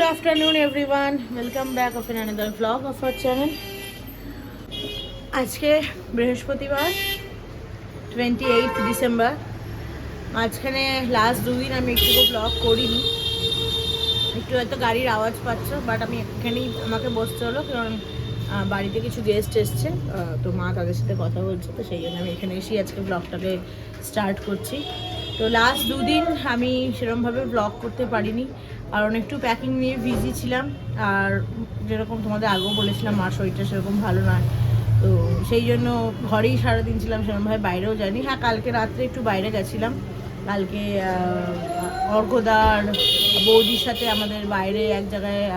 Good afternoon, everyone. Welcome back of another vlog of our channel. আজকে বৃহস্পতিবার twenty eight December মাঝখানে last দুদিন আমি একটু ব্লগ করিনি একটু হয়তো গাড়ির আওয়াজ পাচ্ছ বাট আমি এখানেই আমাকে বসতে হলো কারণ বাড়িতে কিছু গেস্ট এসছে তো মা তাদের সাথে কথা বলছে তো সেই জন্য আমি এখানে এসেই আজকে ব্লগটাকে স্টার্ট করছি তো লাস্ট দুদিন আমি সেরকমভাবে ব্লগ করতে পারিনি। কারণ একটু প্যাকিং নিয়ে বিজি ছিলাম। আর যেরকম তোমাদের আগেও বলেছিলাম, মার শরীরটা সেরকম ভালো নয়। তো সেই জন্য ঘরেই সারাদিন ছিলাম সেরকমভাবে বাইরেও যাইনি। হ্যাঁ কালকে রাত্রে একটু বাইরে গেছিলাম। কালকে অর্ঘদার বৌদির সাথে আমাদের বাইরে এক জায়গায়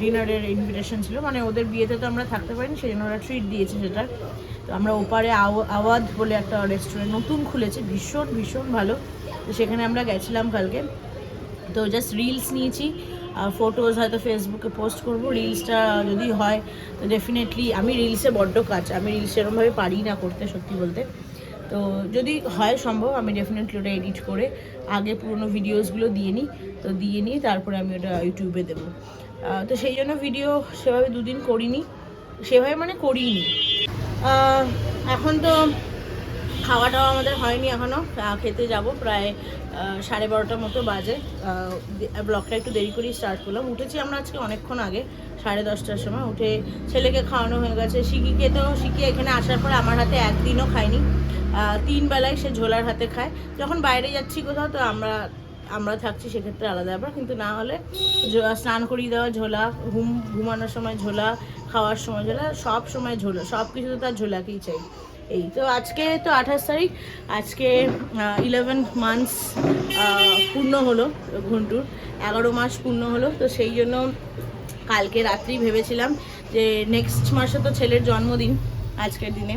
ডিনারের ইনভিটেশন ছিল। মানে ওদের বিয়েতে তো আমরা থাকতে পারিনি, সেই জন্য ওরা ট্রিট দিয়েছে সেটা। তো আমরা ওপারে আও- আওয়াজ বলে একটা রেস্টুরেন্ট নতুন খুলেছে। ভীষণ ভীষণ ভালো। সেখানে আমরা গেছিলাম কালকে। তো জাস্ট রিলস নিয়েছি। ফটোজ হয়তো ফেসবুকে পোস্ট করব। রিলসটা যদি হয়, তো ডেফিনেটলি আমি রিলসে বড্ড কাজ। আমি রিলস এরকমভাবে পারি না করতে, সত্যি বলতে। তো যদি হয় সম্ভব, আমি ডেফিনেটলি ওটা এডিট করে আগে পুরোনো ভিডিওসগুলো দিয়ে নিই। তো দিয়ে নিয়ে তারপরে আমি ওটা ইউটিউবে দেবো। তো সেই জন্য ভিডিও সেভাবে দুদিন করিনি। সেভাবে মানে করিনি এখন তো খাওয়া দাওয়া আমাদের হয়নি এখনও খেতে যাব প্রায় সাড়ে বারোটার মতো বাজে। ব্লগটা একটু দেরি করেই স্টার্ট করলাম। উঠেছি আমরা আজকে অনেকক্ষণ আগে, সাড়ে দশটার সময়। উঠে ছেলেকে খাওয়ানো হয়ে গেছে। শিকিকে তো শিকি এখানে আসার পর আমার হাতে একদিনও খায়নি। তিন বেলায় সে ঝোলার হাতে খায়। যখন বাইরে যাচ্ছি কোথাও, তো আমরা আমরা থাকছি সেক্ষেত্রে আলাদা ব্যাপার। কিন্তু না হলে স্নান করিয়ে দেওয়া, ঝোলা, ঘুম ঘুমানোর সময় ঝোলা, খাওয়ার সময় ঝোলা, সব সময় ঝোলা। সব কিছু তো তার ঝোলাকেই চাই। এই তো আজকে তো আঠাশ তারিখ, আজকে ইলেভেন মান্থস পূর্ণ হলো ঘন্টুর, এগারো মাস পূর্ণ হলো, তো সেই জন্য কালকে রাত্রি ভেবেছিলাম যে নেক্সট মাসে তো ছেলের জন্মদিন আজকের দিনে।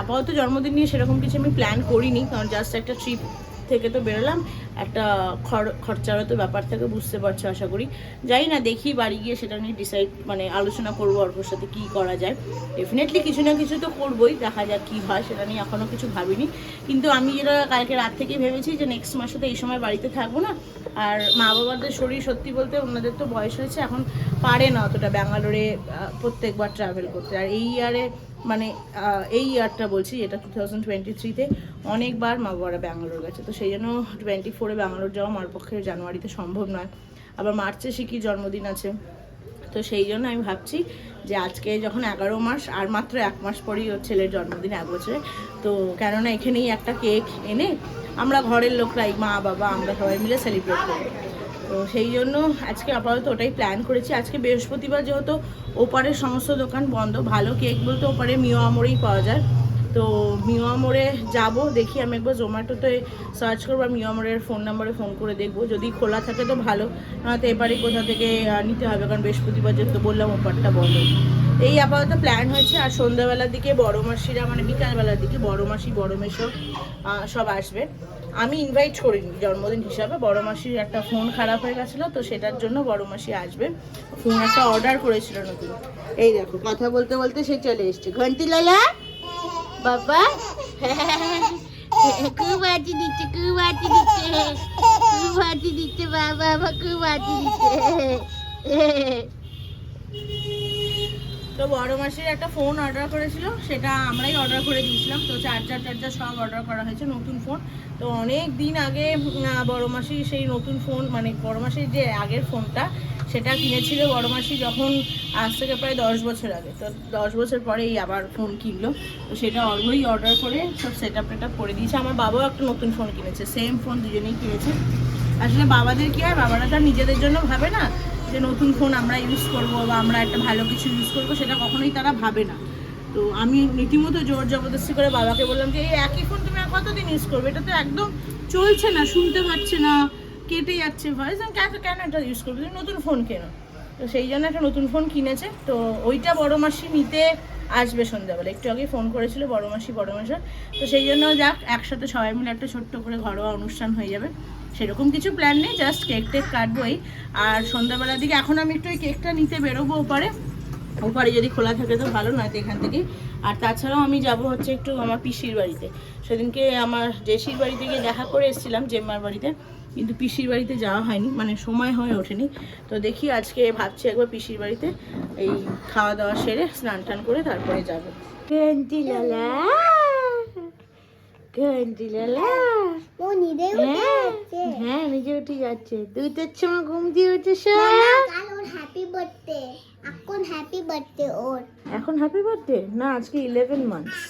আপাতত জন্মদিন নিয়ে সেরকম কিছু আমি প্ল্যান করিনি, কারণ জাস্ট একটা ট্রিপ থেকে তো বেরোলাম। একটা খর- খরচারও তো ব্যাপার থেকে, বুঝতে পারছ আশা করি। যাই না, দেখি বাড়ি গিয়ে সেটা নিয়ে ডিসাইড মানে আলোচনা করব অর্পর সাথে কী করা যায়। ডেফিনেটলি কিছু না কিছু তো করবোই, দেখা যাক কী হয়, সেটা নিয়ে এখনও কিছু ভাবিনি। কিন্তু আমি যেটা কালকে রাত থেকেই ভেবেছি যে নেক্সট মাসে তো এই সময় বাড়িতে থাকব না। আর মা বাবাদের শরীর সত্যি বলতে ওনাদের তো বয়স হয়েছে, এখন পারে না অতটা ব্যাঙ্গালোরে প্রত্যেকবার ট্রাভেল করতে। আর এই ইয়ারে মানে এই ইয়ারটা বলছি, এটা টু থাউজেন্ড টোয়েন্টি থ্রিতে অনেকবার মা বাবারা ব্যাঙ্গালোর গেছে। তো সেই জন্য টোয়েন্টি ফোরে ব্যাঙ্গালোর যাওয়া মার পক্ষে জানুয়ারিতে সম্ভব নয়। আবার মার্চে শিখির জন্মদিন আছে? তো সেই জন্য আমি ভাবছি যে আজকে যখন এগারো মাস, আর মাত্র এক মাস পরেই ওর ছেলের জন্মদিন এক বছরে। তো কেননা এখানেই একটা কেক এনে আমরা ঘরের লোকরাই, মা, বাবা, আমরা সবাই মিলে সেলিব্রেট করব। তো সেই জন্য আজকে আপাতত ওটাই প্ল্যান করেছি। আজকে বৃহস্পতিবার যেহেতু ওপারের সমস্ত দোকান বন্ধ, ভালো কেক বলতে ওপারে মিও আমরেই পাওয়া যায়। তো মিও আমরে যাব, দেখি আমি একবার জোম্যাটোতে সার্চ করব আর মিও আমরের ফোন নাম্বারে ফোন করে দেখব। যদি খোলা থাকে তো ভালো নয়তো এবারে কোথা থেকে নিতে হবে, কারণ বৃহস্পতিবার যেহেতু বললাম ওপারটা বন্ধ। এই আপাতত প্ল্যান হয়েছে, আর সন্ধ্যাবেলার দিকে বড় মাসিরা মানে বিকালবেলার দিকে বড় মাসি, বড় মেশো সব আসবে। আমি ইনভাইট করিনি জন্মদিন হিসাবে। বড় মাসির একটা ফোন খারাপ হয়ে গেছিল, তো সেটার জন্য বড় মাসি আসবে। ফোন একটা অর্ডার করেছিল নতুন। এই দেখো, কথা বলতে বলতে সে চলে এসছে। ঘন্টি লালা? বাবা? খুব আটি দিচ্ছে, খুব আটি দিচ্ছে। খুব আটি দিচ্ছে বাবা বাবা খুব আটি দিচ্ছে। তো বড় মাসির একটা ফোন অর্ডার করেছিল, সেটা আমরাই অর্ডার করে দিয়েছিলাম। তো চার্জার টার্জার সব অর্ডার করা হয়েছে নতুন ফোন তো অনেক দিন আগে বড় মাসি সেই নতুন ফোন মানে বড় মাসির যে আগের ফোনটা সেটা কিনেছিল বড় মাসি যখন আজ থেকে প্রায় দশ বছর আগে। তো দশ বছর পরেই আবার ফোন কিনলো। তো সেটা অল্পই অর্ডার করে সব সেট আপ করে দিয়েছে। আমার বাবাও একটা নতুন ফোন কিনেছে সেম ফোন দুজনেই কিনেছে। আসলে বাবাদের কি হয়, বাবারা তো আর নিজেদের জন্য ভাবে না। যে নতুন ফোন আমরা ইউজ করব বা আমরা একটা ভালো কিছু ইউজ করব, সেটা কখনোই তারা ভাবে না। তো আমি রীতিমতো জোর জবরদস্তি করে বাবাকে বললাম যে, এই একই ফোন তুমি কতদিন ইউজ করবে? এটা তো একদম চলছে না, শুনতে পাচ্ছে না, কেটে যাচ্ছে ভয়েস আমি কেন কেন এটা ইউজ করবে? তুমি নতুন ফোন কেনো? তো সেই জন্য একটা নতুন ফোন কিনেছে। তো ওইটা বড় মাসি নিতে আসবে সন্ধ্যাবেলা। একটু আগে ফোন করেছিল, বড় মাসি, বড় মাসা তো সেই জন্য যাক, একসাথে সবাই মিলে একটা ছোট্ট করে ঘরোয়া অনুষ্ঠান হয়ে যাবে। সেরকম কিছু প্ল্যান নেই জাস্ট কেক টেক কাটবোই। আর সন্ধ্যাবেলার দিকে এখন আমি একটু ওই কেকটা নিতে বেরোবো ওপারে। ওপারে যদি খোলা থাকে তো ভালো নয় তো এখান থেকে। আর তাছাড়াও আমি যাব হচ্ছে একটু আমার পিসির বাড়িতে। সেদিনকে আমার জেসির বাড়িতে গিয়ে দেখা করে এসেছিলাম, জেম্মার বাড়িতে। কিন্তু পিসির বাড়িতে যাওয়া হয়নি মানে সময় হয়ে ওঠেনি। তো দেখি আজকে ভাবছি একবার পিসির বাড়িতে এই খাওয়া দাওয়া সেরে স্নান টান করে তারপরে যাব ঘন্টি লালা ঘন্টি লালা ও নিজে হ্যাঁ হ্যাঁ নিজে উঠে যাচ্ছে দুইটার সময় ঘুম দিয়ে উঠে এখন হ্যাপি বার্থডে ওর এখন হ্যাপি বার্থডে না আজকে ইলেভেন মান্থস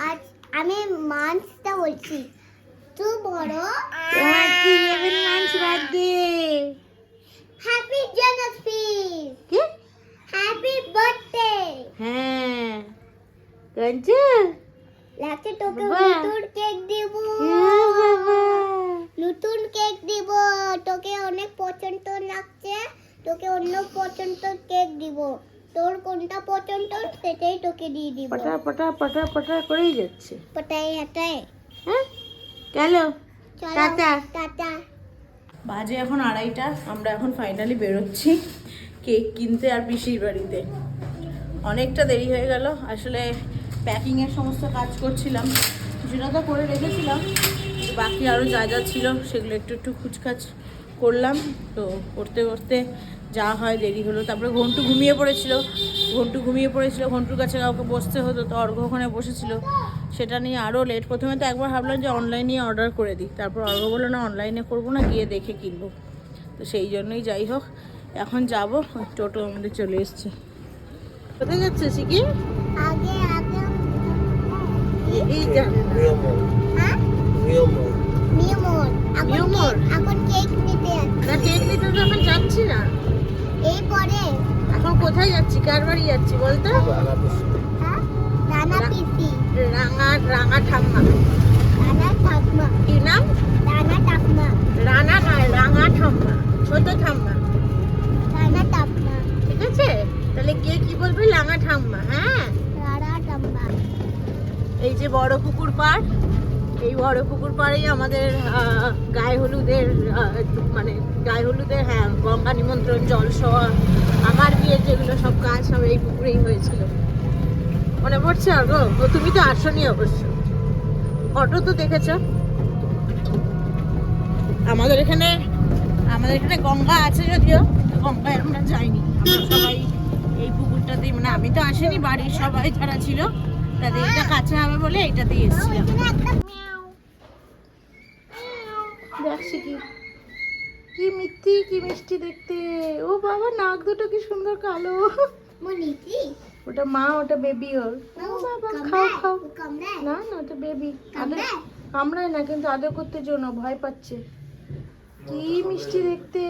আজ আমি মান্থসটা বলছি তুই বড় আজকে ইলেভেন মান্থস বার্থডে হ্যাপি জন্মদিন কি হ্যাপি বার্থডে হ্যাঁ। কাঞ্চু লাতে তোকে নতুন কেক দিব। নতুন কেক দিব। তোকে অনেক পছন্দ লাগছে। তোকে অন্য পছন্দ কেক দিব। তোর কোনটা পছন্দ সেটাই তোকে দিয়ে দিব। পটা পটা পটা পটা করেই যাচ্ছে। পটাই হাটাই হ্যাঁ? গেল। চলো টাটা। টাটা। বাজে এখন আড়াইটা। আমরা এখন ফাইনালি বেরোচ্ছি কেক কিনতে আর পিসির বাড়িতে। অনেকটা দেরি হয়ে গেল। আসলে প্যাকিংয়ের সমস্ত কাজ করছিলাম। কিছুটা তো করে রেখেছিলাম বাকি আরও যা যা ছিল সেগুলো একটু একটু খুচখাচ করলাম। তো করতে করতে যা হয় দেরি হলো। তারপরে ঘন্টু ঘুমিয়ে পড়েছিল, ঘন্টু ঘুমিয়ে পড়েছিল। ঘন্টুর কাছে কাউকে বসতে হতো, তো অর্ঘ ওখানে বসেছিল। সেটা নিয়ে আরও লেট প্রথমে তো একবার ভাবলাম যে অনলাইনে অর্ডার করে দিই। তারপর অর্ঘ বলল, না অনলাইনে করব না, গিয়ে দেখে কিনবো। তো সেই জন্যই যাই হোক, এখন যাব। টোটো আমাদের চলে এসছে। কোথায় যাচ্ছে আগে আগে এই যা হ্যাঁ? মিয়মোর এখন মিয়মোর? এখন কেক নিতে যাচ্ছি। না কেক নিতে তো এখন যাচ্ছি না। এই পরে এখন কোথায় যাচ্ছি? কার বাড়ি যাচ্ছি বলতো রানা পিসি। রাঙা রাঙা ঠাম্মা। কি নাম? নয় রাঙা ঠাম্মা। ছোট ঠাম্মা। রানা ঠাকমা ঠিক আছে? তাহলে কে কি বলবে? রাঙা ঠাম্মা। হ্যাঁ? রানা ঠাকমা এই যে বড় পুকুর পাড়, এই বড় পুকুর পাড়েই আমাদের গায়ে হলুদের মানে গায়ে হলুদের হ্যাঁ গঙ্গা নিমন্ত্রণ জলসওয়া আমার বিয়ের যেগুলো সব কাজ সব এই পুকুরেই হয়েছিল। মনে পড়ছে আর গো? তুমি তো আসনি অবশ্য। ফটো তো দেখেছ? আমাদের এখানে আমাদের এখানে গঙ্গা আছে যদিও গঙ্গায় আমরা যাইনি। আমরা সবাই এই পুকুরটাতেই মানে আমি তো আসিনি, বাড়ির সবাই যারা ছিল তাদের এটা কাছে হবে বলে এসেছিলাম একটা মিয়াও দেখছি কি কি মিষ্টি কি মিষ্টি দেখতে। ও বাবা, নাক দুটো কি সুন্দর কালো। ওটা মা, ওটা বেবি ওর। বাবা, খাও খাও। না না, ওটা বেবি কামড়ায় না, কিন্তু আদর করতে জন্য ভয় পাচ্ছে। কি মিষ্টি দেখতে।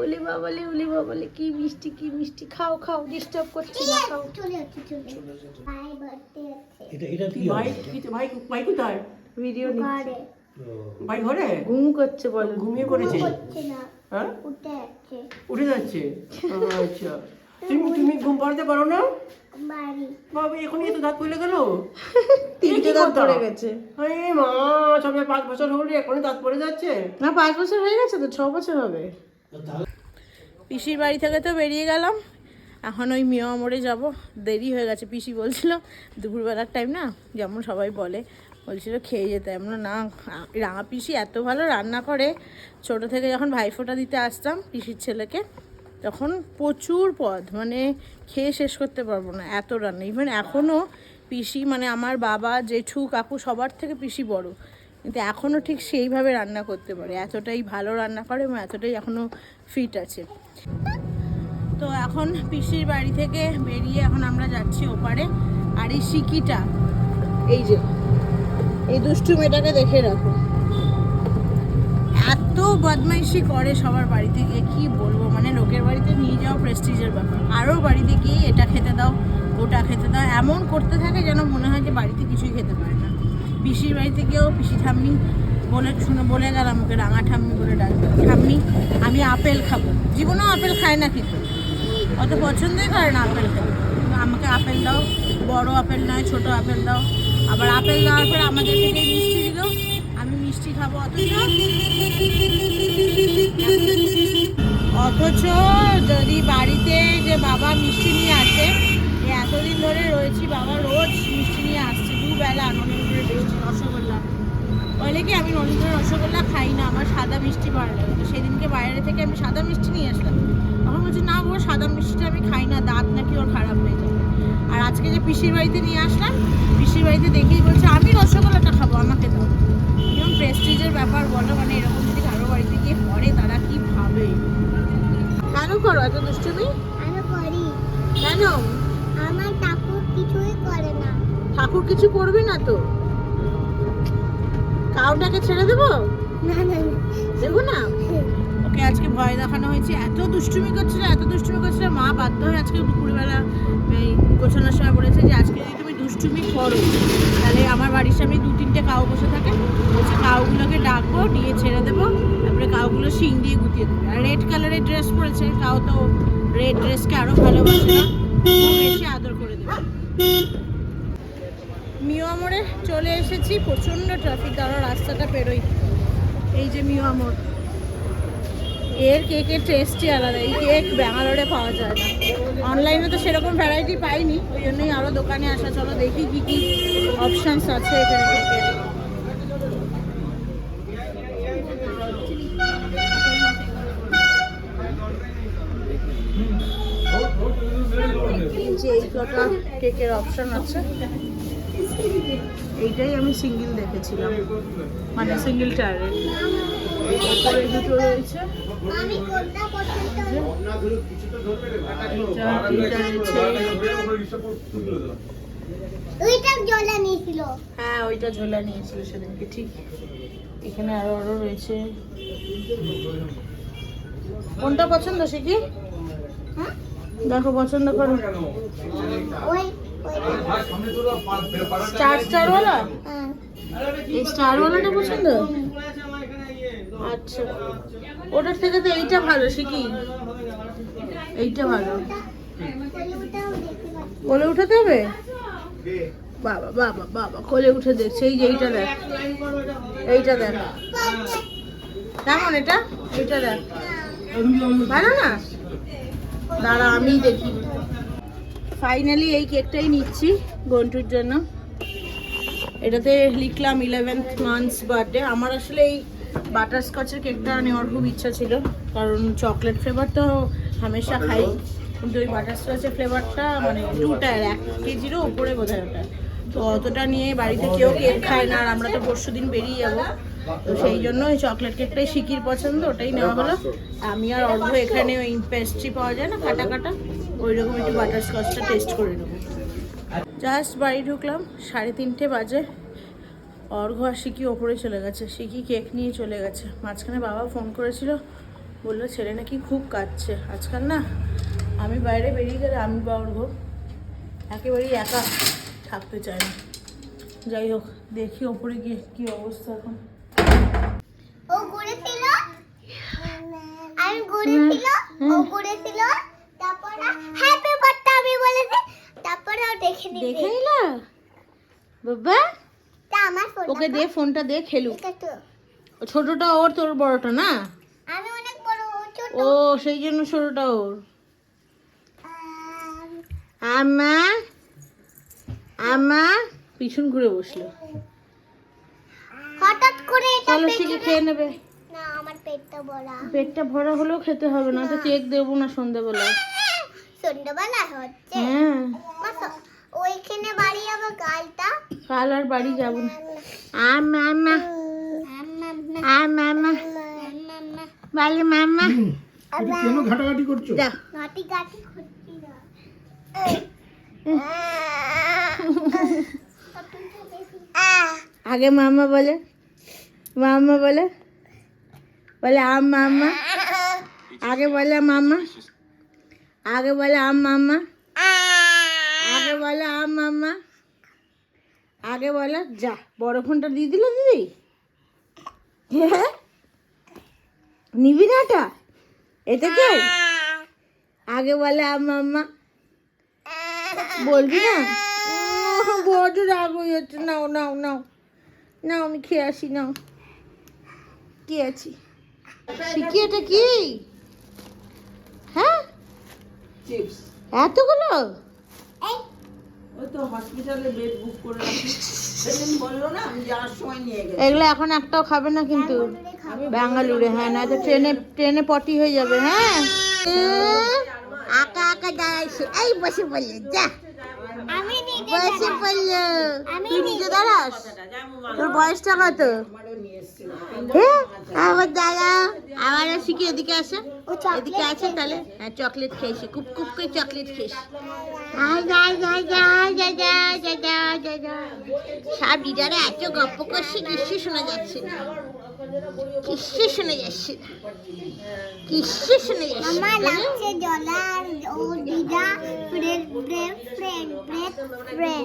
ওলি বাবালে ওলি বাবালে কি মিষ্টি কি মিষ্টি। খাও খাও ডিস্টার্ব করছি না খাও। চলে যাচ্ছে চলে যাচ্ছে। ভাই বার্থডে আছে এটা এটা কি ভাই কি ভাই ভাই কোথায়? ভিডিও ঘরে। ভাই ঘরে? ঘুম করছে বলো। ঘুমিয়ে পড়েছে? হচ্ছে না। হ্যাঁ? উঠে যাচ্ছে। উঠে যাচ্ছে? আচ্ছা। তুমি তুমি ঘুম পাড়াতে পারো না? বাবা এখনই এত দাঁত পড়ে গেল। তিনটে দাঁত পড়ে গেছে। আরে মা সবে পাঁচ বছর হলে এখনই দাঁত পড়ে যাচ্ছে। না পাঁচ বছর হয়ে গেছে তো ছ বছর হবে। পিসির বাড়ি থেকে তো বেরিয়ে গেলাম। এখন ওই মিয়া মোড়ে যাব। দেরি হয়ে গেছে, পিসি বলছিল, দুপুরবেলার টাইম না, যেমন সবাই বলে। বলছিল খেয়ে যেতে। আমরা না রাঙা পিসি এত ভালো রান্না করে। ছোট থেকে যখন ভাইফোঁটা দিতে আসতাম পিসির ছেলেকে, তখন প্রচুর পদ মানে খেয়ে শেষ করতে পারব না, এত রান্না। ইভেন এখনও পিসি মানে আমার বাবা, জেঠু, কাকু সবার থেকে পিসি বড়। কিন্তু এখনও ঠিক সেইভাবে রান্না করতে পারে। এতটাই ভালো রান্না করে এবং এতটাই এখনও ফিট আছে। তো এখন পিসির বাড়ি থেকে বেরিয়ে এখন আমরা যাচ্ছি ওপারে। আর এই সিকিটা, এই যে, এই দুষ্টু মেয়েটাকে দেখে রাখো। এত বদমাইশি করে সবার বাড়িতে গিয়ে, কি বলব? মানে লোকের বাড়িতে নিয়ে যাওয়া প্রেস্টিজের ব্যাপার। আরও বাড়িতে গিয়ে এটা খেতে দাও, ওটা খেতে দাও, এমন করতে থাকে যেন মনে হয় যে বাড়িতে কিছুই খেতে পারে না। পিসির বাড়িতে গিয়েও পিসি ঠাম্মি বলে শুনে বলে গেল আমাকে রাঙা ঠাম্মি বলে ডাকবে ঠাম্মি, আমি আপেল খাব। জীবনেও আপেল খায় না কিন্তু। অত পছন্দই করে না আপেল খেতে। আমাকে আপেল দাও, বড় আপেল নয়, ছোট আপেল দাও। আবার আপেল দেওয়ার পর আমাদের থেকে মিষ্টি দিল। আমি মিষ্টি খাব অথচ অথচ যদি বাড়িতে যে বাবা মিষ্টি নিয়ে আসে এতদিন ধরে রয়েছি বাবা রোজ মিষ্টি নিয়ে আসছে দুবেলা আনন্দ রসগোল্লা। বলে কি আমি নলেন্দ্রের রসগোল্লা খাই না আমার সাদা মিষ্টি ভালো লাগে তো সেদিনকে বাইরে থেকে আমি সাদা মিষ্টি নিয়ে আসলাম। তখন বলছি না গো সাদা মিষ্টিটা আমি খাই না দাঁত নাকি ওর খারাপ হয়ে যাবে। আর আজকে যে পিসির বাড়িতে নিয়ে আসলাম পিসির বাড়িতে দেখেই বলছে আমি রসগোল্লাটা খাব আমাকে দাও। যেমন প্রেস্টিজের ব্যাপার বলো মানে এরকম যদি কারও বাড়িতে গিয়ে করে তারা কি ভাবে? কেন করো এত দুষ্টুমি? আমি করি। কেন? আমার ঠাকুর কিছুই করে না। ঠাকুর কিছু করবে না তো? কাউটাকে ছেড়ে দেবো? না না। দেবো না? ওকে আজকে ভয় দেখানো হয়েছে। এত দুষ্টুমি করছিল এত দুষ্টুমি করছিল। মা বাধ্য হয়ে আজকে দুপুরবেলা এই গোছানোর সময় বলেছে যে আজকে যদি তুমি দুষ্টুমি করো তাহলে আমার বাড়ির সামনে দু তিনটে কাউ বসে থাকে। বলছে কাউগুলোকে ডাকবো দিয়ে ছেড়ে দেবো। তারপরে কাউগুলো শিং দিয়ে গুটিয়ে দেবে। আর রেড কালারের ড্রেস পরেছে। কাউ তো রেড ড্রেসকে আরও ভালোবাসে না। বেশি আদর করে দেবে। মিও আমরে চলে এসেছি, প্রচণ্ড ট্রাফিক দ্বারা রাস্তাটা পেরোই। এই যে মিও আমর। এর কেকের টেস্টই আলাদা, এই কেক ব্যাঙ্গালোরে পাওয়া যায় না। অনলাইনে তো সেরকম ভ্যারাইটি পাইনি, ওই জন্যই আরও দোকানে আসা, চলো দেখি কী কী অপশানস আছে এখানে কেকের যে এই কটা কেকের অপশান আছে। এইটাই আমি সিঙ্গেল দেখেছিলাম। মানে সিঙ্গেল টায়ারের দুটো রয়েছে। হ্যাঁ ওইটা ঝোলা নিয়েছিল সেদিনকে ঠিক। এখানে আরও আরও রয়েছে। কোনটা পছন্দ সে কি হ্যাঁ? দেখো পছন্দ করো। ওই স্টার স্টার ওয়ালা হ্যাঁ। এই স্টার ওয়ালাটা পছন্দ? আচ্ছা। ওটার থেকে তো এইটা ভালো সে কি? এইটা ভালো। কোলে উঠাতে হবে? বাবা বাবা বাবা কোলে উঠে দেখছে। এই যে এইটা দেখ। এইটা দেখ। কেমন এটা? এইটা দেখ। ভালো না দাঁড়া আমি দেখি। ফাইনালি এই কেকটাই নিচ্ছি গন্টুর জন্য। এটাতে লিখলাম ইলেভেন্থ মান্থস বার্থডে আমার আসলে এই বাটার স্কচের কেকটা নেওয়ার খুব ইচ্ছা ছিল, কারণ চকলেট ফ্লেভার তো হামেশা খাই। কিন্তু ওই বাটার স্কচের ফ্লেভারটা মানে টু টায়ার এক কেজিরও উপরে বোধ ওটা। তো অতটা নিয়ে বাড়িতে কেউ কেক খায় না, আর আমরা তো পরশু দিন বেরিয়ে যাব। তো সেই জন্য ওই চকলেট কেকটাই শিকির পছন্দ, ওটাই নেওয়া হলো। আমি আর অর্ঘ এখানে ওই পেস্ট্রি পাওয়া যায় না, কাটা কাটা। ওই রকম একটু বাটার স্কচটা টেস্ট করে নেব। জাস্ট বাড়ি ঢুকলাম, সাড়ে তিনটে বাজে। অর্ঘ আর সিকি ওপরে চলে গেছে সিকি কেক নিয়ে চলে গেছে। মাঝখানে বাবা ফোন করেছিল, বলল ছেলে নাকি খুব কাঁদছে। আজকাল না, আমি বাইরে বেরিয়ে গেলে আমি বা অর্ঘ। একেবারেই একা থাকতে চাই না। যাই হোক, দেখি ওপরে গিয়ে কী অবস্থা এখন। ও ঘুরেছিল? আমি ঘুরেছিল? ও ঘুরেছিল? তারপর হ্যাপি বার্থডে আমি বলেছি তারপরে ও দেখে নিবে। দেখে নিলা? বাবা তা আমার ফোন ওকে দে ফোনটা দে খেলুক। তো। ছোটটা ওর তোর বড়টা না? আমি অনেক বড় ও ছোট। ও সেই জন্য ছোটটা ওর। আম, আমা আমা পিছন ঘুরে বসল। হঠাৎ করে এটা চলো খেয়ে নেবে। না আমার পেটটা বড়া পেটটা ভরা হলেও খেতে হবে না তো কেক দেবো না সন্ধ্যাবেলায় সন্ধ্যাবেলা হচ্ছে। হ্যাঁ ওইখানে বাড়ি আমার গালটা কাল আর বাড়ি যাব না। আমা আমা আমা। আমা বলে মামা কেন ঘাটাঘাটি করছ? গাটি না। আগে মামা বলে মামা বলে বলে আম মামা। আগে বলে মামা। আগে বলে আম মামা আগে বলে আম মামা আগে বলে যা বড় ফোনটা দিয়ে দিল দিদি? হ্যাঁ? নিবি না এটা এতে কেউ? আগে বলে আম মামা বলবি না? বড্ড রাগ হয়ে যাচ্ছে। নাও নাও নাও। নাও আমি খেয়ে আসি নাও। কি আছি। এটা কি? এতগুলো? করে রাখি। এগুলো এখন একটাও খাবে না কিন্তু। ব্যাঙ্গালুরে হ্যাঁ না তো ট্রেনে ট্রেনে পটি হয়ে যাবে হ্যাঁ আঁকা আঁকা দাঁড়াইছে। এই বসে বললে যা। বয়সে পড়ল তুই নিজে দাঁড়াস তোর বয়সটা কত আমার দাদা আবার শিখে এদিকে আসে এদিকে আছে তাহলে হ্যাঁ চকলেট খেয়েছি কুপ কুপ করে চকলেট খেয়েছি সব লিডারে এত গপ্প করছে কিসে শোনা যাচ্ছে না কিসে শোনা যাচ্ছে কিসে শোনা যাচ্ছে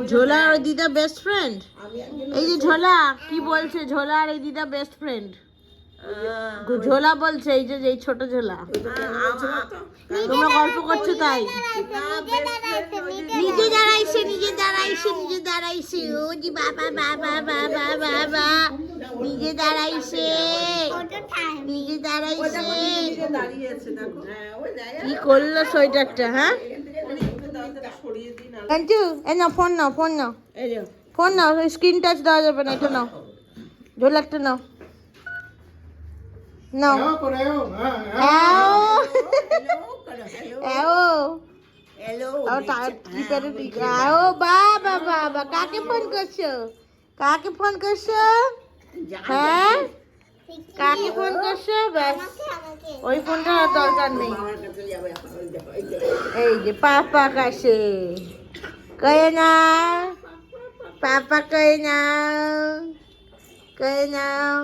ঝোলা আর দিদা বেস্ট ফ্রেন্ড এই যে ঝোলা, কি বলছে? ঝোলা আর এই দিদা বেস্ট ফ্রেন্ড ঝোলা বলছে এই যে এই ছোট ঝোলা। তোমরা গল্প করছ তাই? নিজে দাঁড়াইছে নিজে দাঁড়াইছে নিজে দাঁড়াইছে। ও জি বাবা বাবা বাবা বাবা। নিজে দাঁড়াইছে। নিজে দাঁড়াইছে। কি করল সোয়েটারটা হ্যাঁ? আন্টু এ নাও ফোন নাও ফোন নাও। ফোন নাও স্ক্রিন টাচ দেওয়া যাবে না এটা নাও। ঝোলাকটা নাও। Não. Não, por eu. Ah, é o. બાબા બાબા કાકે ફોન કરશો કાકે ફોન કરશો হ্যাঁ কাকে ফোন করছো ব্যাস ওই ফোনটা দরকার নেই এই যে পাপা কাছে কয়ে নাও পাপা কয়ে নাও কয়ে নাও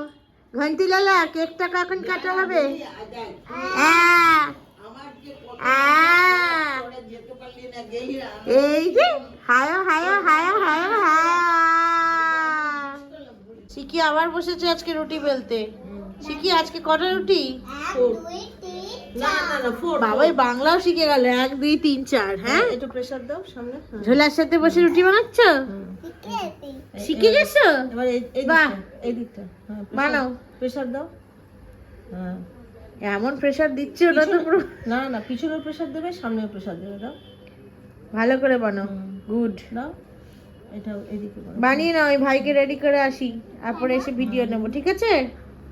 ঘন্টি লালা কেকটা কখন কাটা হবে। এই যে হায় হায় হায় হায় হায়। শিখি আবার বসেছে আজকে রুটি বেলতে। শিখি আজকে কটা রুটি? বাবাই বাংলাও শিখে গেল। এক দুই তিন চার হ্যাঁ? একটু প্রেসার দাও সামনে। ঝোলার সাথে বসে রুটি বানাচ্ছ? শিখে গেছো? এবার এই বাহ। এই দিকটা হ্যাঁ বানাও। প্রেসার দাও। হ্যাঁ। এমন প্রেশার দিচ্ছে ওটা তো না না পিছনেও প্রেসার দেবে সামনেও প্রেসার দেবে দাও। ভালো করে বানাও। গুড দাও। এটা এদিকে বানিয়ে নাও ওই ভাইকে রেডি করে আসি। তারপরে এসে ভিডিও নেব ঠিক আছে?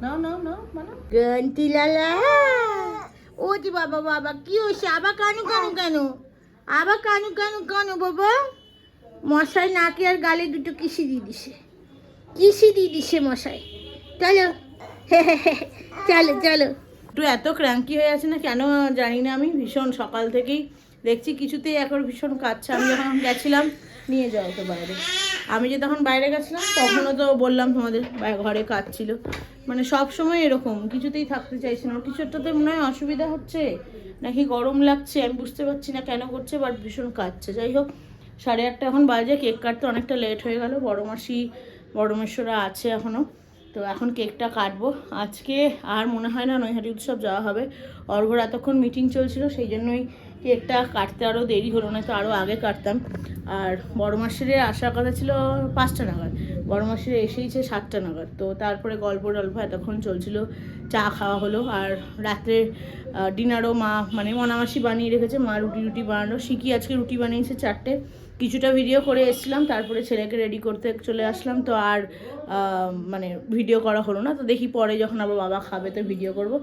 নাও নাও নাও মানে গন্তি লালা ও দি বাবা বাবা কি হয়েছে? আবার কানু কানু কেন। আবার কানু কানু কেন বাবা। মশাই নাকে আর গালে দুটো কিসি দিয়ে দিছে। কিসি দিয়ে দিছে মশাই? চলো। চলো চলো। একটু এত ক্র্যাঙ্কি হয়ে আছে না কেন জানি না আমি। ভীষণ সকাল থেকেই দেখছি কিছুতেই এখন ভীষণ কাঁদছে। আমি যখন গেছিলাম, নিয়ে যাও তো বাইরে। আমি যে তখন বাইরে গেছিলাম, তখনও তো বললাম তোমাদের ঘরে কাজ ছিল মানে সব সময় এরকম, কিছুতেই থাকতে চাইছে না। কিছু একটা তো মনে হয় অসুবিধা হচ্ছে, নাকি গরম লাগছে, আমি বুঝতে পারছি না কেন করছে বাট ভীষণ কাঁদছে। যাই হোক সাড়ে আটটা এখন বাজে, কেক কাটতে অনেকটা লেট হয়ে গেল, বড় মাসি, বড় আছে এখনও তো এখন কেকটা কাটবো। আজকে আর মনে হয় না নৈহাটি উৎসব যাওয়া হবে। অর্ঘর এতক্ষণ মিটিং চলছিল, সেই জন্যই কেকটা কাটতে আরও দেরি হলো না, তো আরও আগে কাটতাম। আর বড় মাসিরে আসার কথা ছিল পাঁচটা নাগাদ। বড় মাসিরে এসেইছে সাতটা নাগাদ। তো তারপরে গল্প টল্প এতক্ষণ চলছিল, চা খাওয়া হলো। আর রাত্রে ডিনারও মা মানে মনামাসি বানিয়ে রেখেছে, মা রুটি রুটি বানানো শিখি আজকে রুটি বানিয়েছে চারটে। কিছুটা ভিডিও করে এসেছিলাম, তারপরে ছেলেকে রেডি করতে চলে আসলাম। তো আর মানে ভিডিও করা হলো না। তো দেখি পরে যখন আবার বাবা খাবে তো ভিডিও করব।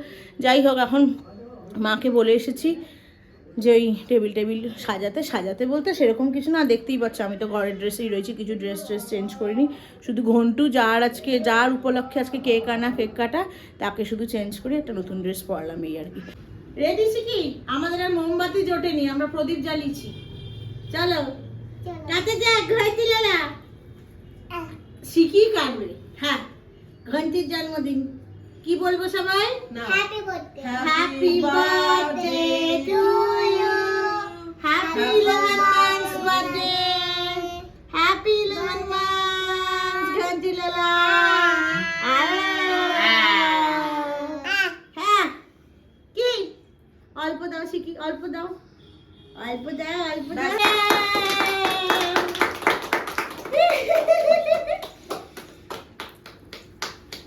যাই হোক, এখন মাকে বলে এসেছি যে ওই টেবিল টেবিল সাজাতে। সাজাতে বলতে সেরকম কিছু না, দেখতেই পাচ্ছ আমি তো ঘরের ড্রেসেই রয়েছি, কিছু ড্রেস ট্রেস চেঞ্জ করিনি। শুধু ঘন্টু, যার আজকে, যার উপলক্ষে আজকে কেক আনা কেক কাটা, তাকে শুধু চেঞ্জ করে একটা নতুন ড্রেস পরলাম এই আর কি। রেডি কি আমাদের আর মোমবাতি জোটেনি, আমরা প্রদীপ জ্বালিয়েছি। চলো। কাতে যা ঘাইতে লালা। শিখি কাটবে হ্যাঁ ঘন্টির জন্মদিন। কি বলব সবাই? Happy birthday happy birthday to you happy eleven months birthday happy eleven months ঘন্টি লালা হ্যাঁ। কি? অল্প দাও শিখি অল্প দাও। অল্প দাও অল্প দাও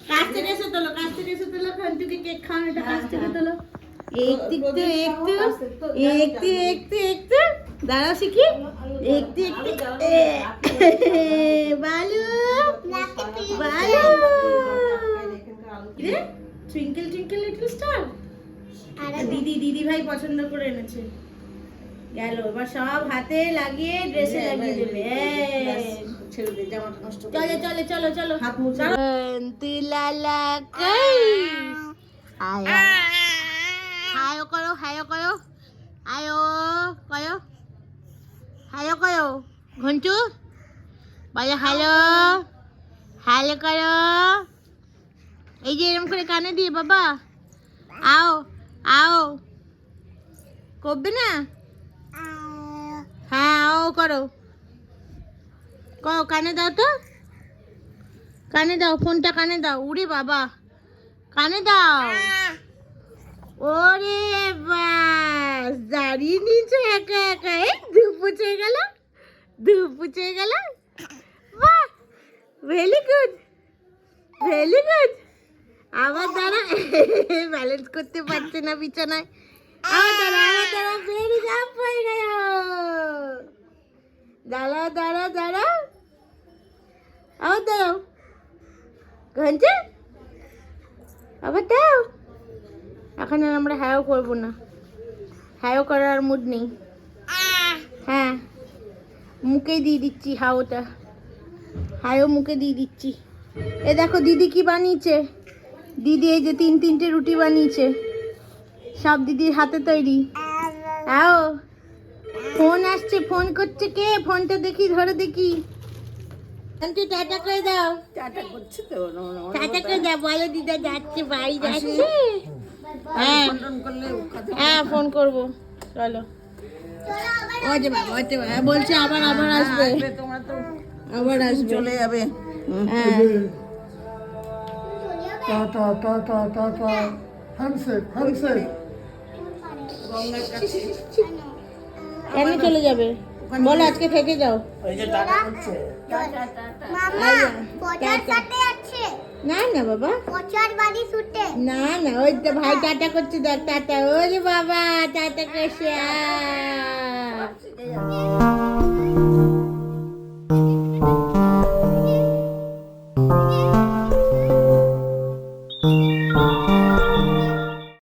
কাছ থেকে এসে তোলো কাছ থেকে এসে তোলো ঘন্টুকে কেক কাছ থেকে তোলো একটু একটু একটু একটু একটু একটু দাঁড়াও শিখি একটু একটু বালু বালু টুইঙ্কেল টুইঙ্কেল লিটল স্টার দিদি দিদি ভাই পছন্দ করে এনেছে গেল এবার সব হাতে লাগিয়ে ড্রেসে লাগিয়ে দেবে জামাটা নষ্ট চলে চলে চলো চলো হাত মুছে তুলালা কই আয় হায়ো করো হায়ো করো আয়ো করো হ্যালো করো ঘন্টু বলো হ্যালো হ্যালো করো এই যে এরকম করে কানে দিয়ে বাবা আও আও করবে না হ্যাঁ ও করো। করো কানে দাও তো। কানে দাও, ফোনটা কানে দাও। উড়ে বাবা। কানে দাও। ওরে বাস, দাঁড়িয়ে নিয়েছো একা একা। এই, ধূপ পুচে গেল। ধূপ পুচে গেল। বাহ ভেরি গুড ভেরি গুড আবার দাঁড়া ব্যালেন্স করতে পারছে না বিছানায়। আবার দাঁড়া আবার দাঁড়া ভেরি জাম্প হয়ে গেল দাঁড়া দাঁড়া দাঁড়া আবার দাঁড়াও। ঘণ্টা। আবার দাও এখন আর আমরা হ্যাও করব না। হ্যাও করার মুড নেই। হ্যাঁ। মুখেই দিয়ে দিচ্ছি হাওটা। হায়ও মুখে দিয়ে দিচ্ছি। এ দেখো, দিদি কি বানিয়েছে? দিদি এই যে তিন তিনটে রুটি বানিয়েছে। সব দিদির হাতে তৈরি আও ফোন আসছে ফোন করছে কে ফোনটা দেখি ধরে দেখি তুই টাটা করে দাও টাটা করছে তো টাটা করে দাও বলো দিদা যাচ্ছে বাড়ি যাচ্ছে হ্যাঁ হ্যাঁ ফোন করব চলো যে বাবা ওই বাবা, বলছে আবার আবার আসবে তোমরা তো আবার আসবে চলে যাবে হ্যাঁ tata tata tata handshake handshake কেন চলে যাবে? বল আজকে থেকে যাও। না না বাবা। না না ওই তো ভাই টাটা করছে দেখ টাটা। ওই বাবা টাটা করছে